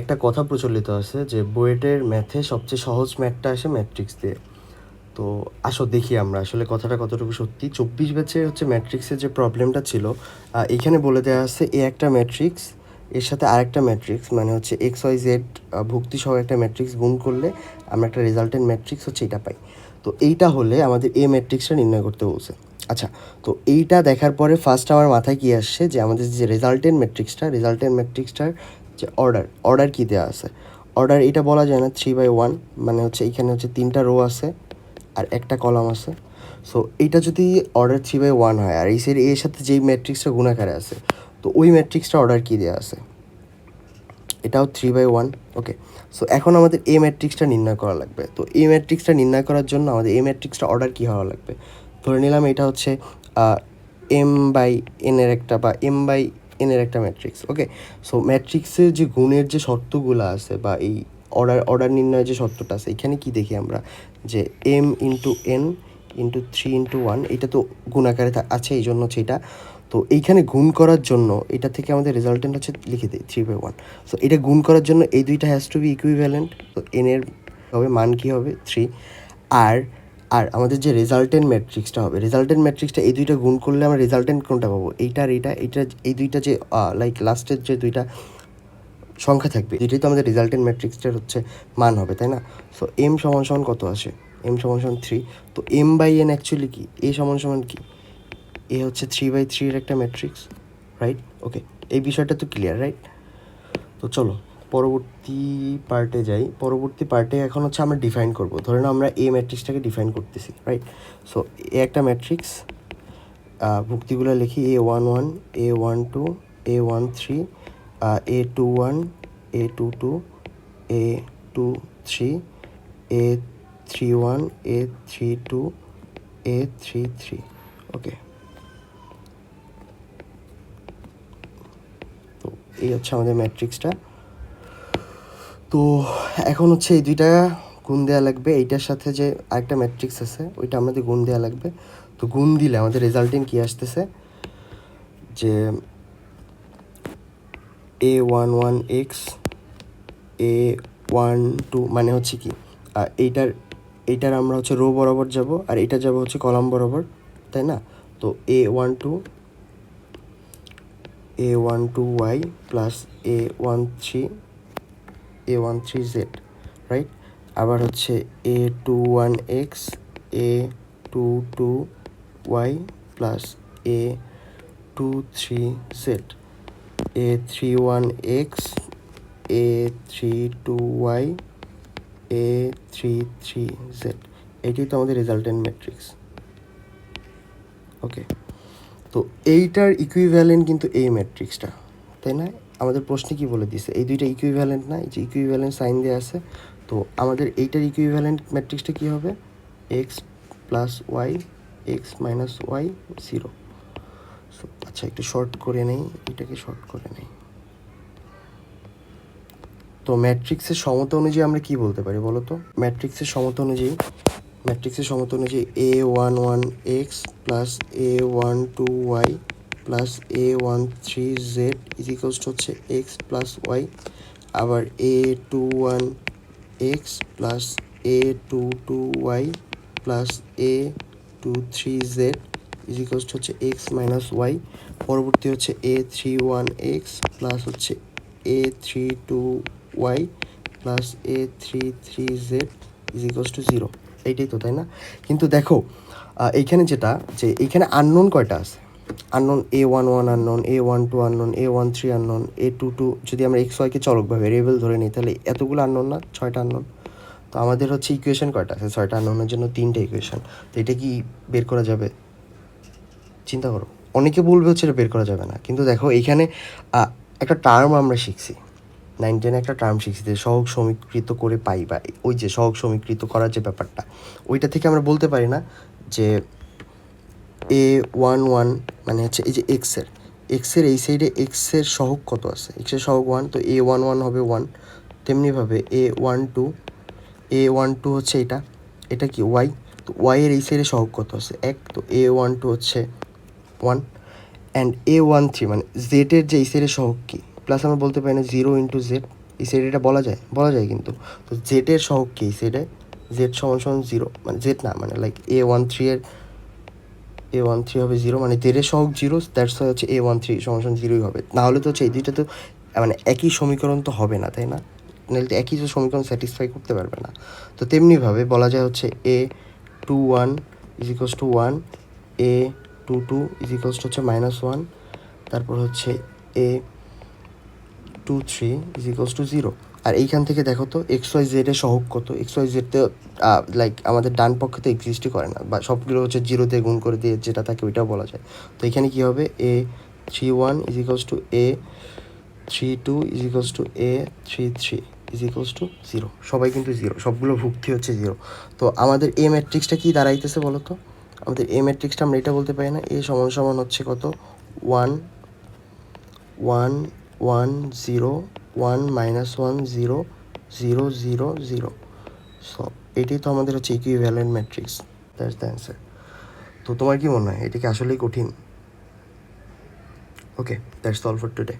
একটা কথা প্রচলিত আছে যে বুয়েটের ম্যাথে সবচেয়ে সহজ ম্যাথটা আসে ম্যাট্রিক্স দিয়ে। তো আসো দেখি আমরা আসলে কথাটা কতটুকু সত্যি। চব্বিশ ব্যাচে হচ্ছে ম্যাট্রিক্সের যে প্রবলেমটা ছিল এখানে বলে দেওয়া আছে এ একটা ম্যাট্রিক্স, এর সাথে আরেকটা ম্যাট্রিক্স মানে হচ্ছে এক্স, ওয়াই, জেড ভুক্তি সহ একটা ম্যাট্রিক্স গুণ করলে আমরা একটা রেজাল্টেন্ট ম্যাট্রিক্স হচ্ছে এটা পাই। তো এইটা হলে আমাদের এ ম্যাট্রিক্সটা নির্ণয় করতে বলছে। আচ্ছা তো এইটা দেখার পরে ফার্স্ট আমার মাথায় কি আসছে যে আমাদের যে রেজাল্টেন্ট ম্যাট্রিক্সটা রেজাল্টেন্ট ম্যাট্রিক্সটার যে অর্ডার অর্ডার কী দেওয়া আছে? অর্ডার এটা বলা যায় না থ্রি বাই ওয়ান মানে হচ্ছে এখানে হচ্ছে তিনটা রো আছে আর একটা কলাম আছে। সো এইটা যদি অর্ডার থ্রি বাই ওয়ান হয়, আর এই সাইড এর সাথে যেই ম্যাট্রিক্সটা গুণাকারে আছে, তো ওই ম্যাট্রিক্সটা অর্ডার কী দেওয়া আছে? এটাও three by one okay so এখন আমাদের এ ম্যাট্রিক্সটা নির্ণয় করা লাগবে। তো এ ম্যাট্রিক্সটা নির্ণয় করার জন্য আমাদের এ ম্যাট্রিক্সটা অর্ডার কী হওয়া লাগবে? ধরে নিলাম এটা হচ্ছে এম বাই এনের একটা বা এম বাই এনের একটা ম্যাট্রিক্স ওকে সো ম্যাট্রিক্সের যে গুণের যে শর্তগুলো আছে বা এই অর্ডার অর্ডার নির্ণয়ের যে শর্তটা আছে, এখানে কি দেখি আমরা? যে M into N into three into one এটা তো গুণাকারে আছে, এই জন্য হচ্ছে এটা। তো এইখানে গুণ করার জন্য এটা থেকে আমাদের রেজাল্টেন্ট হচ্ছে লিখে দিই থ্রি বাই ওয়ান সো এটা গুণ করার জন্য এই দুইটা হ্যাজ টু বি ইকুইভ্যালেন্ট তো এন এর হবে, মান কী হবে? থ্রি আর আর আমাদের যে রেজাল্টেন্ট ম্যাট্রিক্সটা হবে রেজাল্টেন্ট ম্যাট্রিক্সটা এই দুইটা গুণ করলে আমরা রেজাল্টেন্ট কোনটা পাবো? এইটা আর এইটা এইটা, এই দুইটা যে লাইক লাস্টের যে দুইটা সংখ্যা থাকবে যেটাই তো আমাদের রেজাল্টেন্ট ম্যাট্রিক্সটার হচ্ছে মান হবে, তাই না? সো এম সমান সমান কত আসে? এম সমান সমান থ্রি তো এম বাই এন অ্যাকচুয়ালি কি? এ সমান সমান কি? এ হচ্ছে থ্রি বাই থ্রির একটা ম্যাট্রিক্স রাইট ওকে এই বিষয়টা তো ক্লিয়ার রাইট তো চলো পরবর্তী পার্টে যাই, পরবর্তী পার্টে এখন হচ্ছে আমরা ডিফাইন করব। ধরে নাও আমরা এ ম্যাট্রিক্সটাকে ডিফাইন করতেছি রাইট সো এ একটা ম্যাট্রিক্স ভুক্তিগুলো লিখি A one one A one two A one three A two one A two two A two three A three one A three two A three three okay তো এই হচ্ছে আমাদের ম্যাট্রিক্সটা তো এখন হচ্ছে এই দুইটা গুণ দেওয়া লাগবে। এইটার সাথে যে আরেকটা ম্যাট্রিক্স আছে, ওইটা আমাদের গুণ দেওয়া লাগবে। তো গুণ দিলে আমাদের রেজাল্টিং কী আসতেছে? যে A one one X A one two মানে হচ্ছে কি? এইটার এইটার আমরা হচ্ছে রো বরাবর যাব, আর এটা যাব হচ্ছে কলাম বরাবর, তাই না? তো A one two A one two Y plus A one three A one three Z right আবার হচ্ছে A two one X A two two Y plus A two three Z A three one X A three two Y A three three Z এটি তো আমাদের resultant matrix ওকে তো এইটার equivalent কিন্তু এই ম্যাট্রিক্সটা তাই না? আমাদের প্রশ্নে কি বলে দিছে এই দুইটা ইকুইভ্যালেন্ট না, এই যে ইকুইভ্যালেন্ট সাইন দেওয়া আছে, তো আমাদের এইটার ইকুইভ্যালেন্ট ম্যাট্রিক্সটা কী হবে? X plus Y X minus Y zero আচ্ছা একটু শর্ট করে নেই, এটাকে শর্ট করে নেই। তো ম্যাট্রিক্সের সমতা অনুযায়ী আমরা কি বলতে পারি বলো তো? ম্যাট্রিক্সের সমতা অনুযায়ী ম্যাট্রিক্সের সমতা অনুযায়ী A one one X plus A one two Y plus A one three Z equals হচ্ছে এক্স প্লাস ওয়াই আবার A two one X plus A two two Y plus A two three Z equals হচ্ছে X minus Y পরবর্তী হচ্ছে A three one X plus হচ্ছে A three two Y plus A three three Z is equals to zero এইটাই তো, তাই না? কিন্তু দেখো এইখানে যেটা, যে এইখানে আননোন কয়টা আছে? Unknown A one one unknown A one two unknown A one three unknown A two two যদি আমরা এক্স ওয়াইকে চলক বা ভেরিয়েবল ধরে নিই, তাহলে এতগুলো আননোন না? ছয়টা আননোন তো আমাদের হচ্ছে ইকুয়েশন কয়টা আছে? ছয়টা আননোনের জন্য তিনটে ইকুয়েশন তো এটা কি বের করা যাবে? চিন্তা করো। অনেকে বলবে হচ্ছে এটা বের করা যাবে না। কিন্তু দেখো এইখানে একটা টার্ম আমরা শিখছি। নাইন টেনে একটা টার্ম শিখছি যে সহগ সমীকৃত করে পাই বা ওই যে সহগ সমীকৃত করার যে ব্যাপারটা, ওইটা থেকে আমরা বলতে পারি না যে এ ওয়ান ওয়ান মানে হচ্ছে এই যে এক্সের এক্সের এই সাইডে এক্সের সহগ কত আছে? এক্সের সহগ ওয়ান তো এ ওয়ান ওয়ান হবে ওয়ান তেমনিভাবে A one two A one two হচ্ছে এটা এটা কি ওয়াই তো ওয়াইয়ের এই সাইডে সহগ কত আছে? এক, তো এ ওয়ান টু হচ্ছে one and A one three মানে জেডের যে এই সাইডে সহগ কী? প্লাস আমরা বলতে পারি না জিরো ইন্টু জেড এই সাইডে এটা বলা যায় বলা যায় কিন্তু। তো জেডের সহগ কী? এই সাইডে জেড সমান সমান জিরো মানে জেড না মানে লাইক এ ওয়ান থ্রি এর এ ওয়ান থ্রি হবে জিরো মানে জেডের সহগ জিরো দ্যাটস হচ্ছে এ ওয়ান থ্রি সমান জিরোই হবে। নাহলে তো হচ্ছে এই দুইটা তো মানে একই সমীকরণ তো হবে না, তাই না? নাহলে তো একই তো সমীকরণ স্যাটিসফাই করতে পারবে না। তো তেমনিভাবে বলা যায় হচ্ছে A two one is equals to one A two two is to হচ্ছে মাইনাস ওয়ান তারপর হচ্ছে A two three is to zero আর এইখান থেকে দেখো তো এক্স ওয়াই জেডের সহগ কত? এক্স ওয়াই জেড তো লাইক আমাদের ডান পক্ষে তো এক্সিস্টই করে না। বা সবগুলো হচ্ছে জিরো দিয়ে গুণ করে দিয়ে যেটা থাকে ওইটাও বলা যায়। তো এখানে কী হবে? A three one is equals to a three two is equals to a three three is equals to zero সবাই কিন্তু জিরো সবগুলো ভুক্তি হচ্ছে জিরো তো আমাদের এ ম্যাট্রিক্সটা কি দাঁড়াইতেছে বলো তো? আমাদের এ ম্যাট্রিক্সটা আমরা এটা বলতে পারি না। এ সমান সমান হচ্ছে কত? One one one zero one minus one zero zero zero zero so এটি তো আমাদের হচ্ছে equivalent matrix that's the answer তো তোমার কি মনে হয়? এটি কি আসলেই কঠিন? Okay that's all for today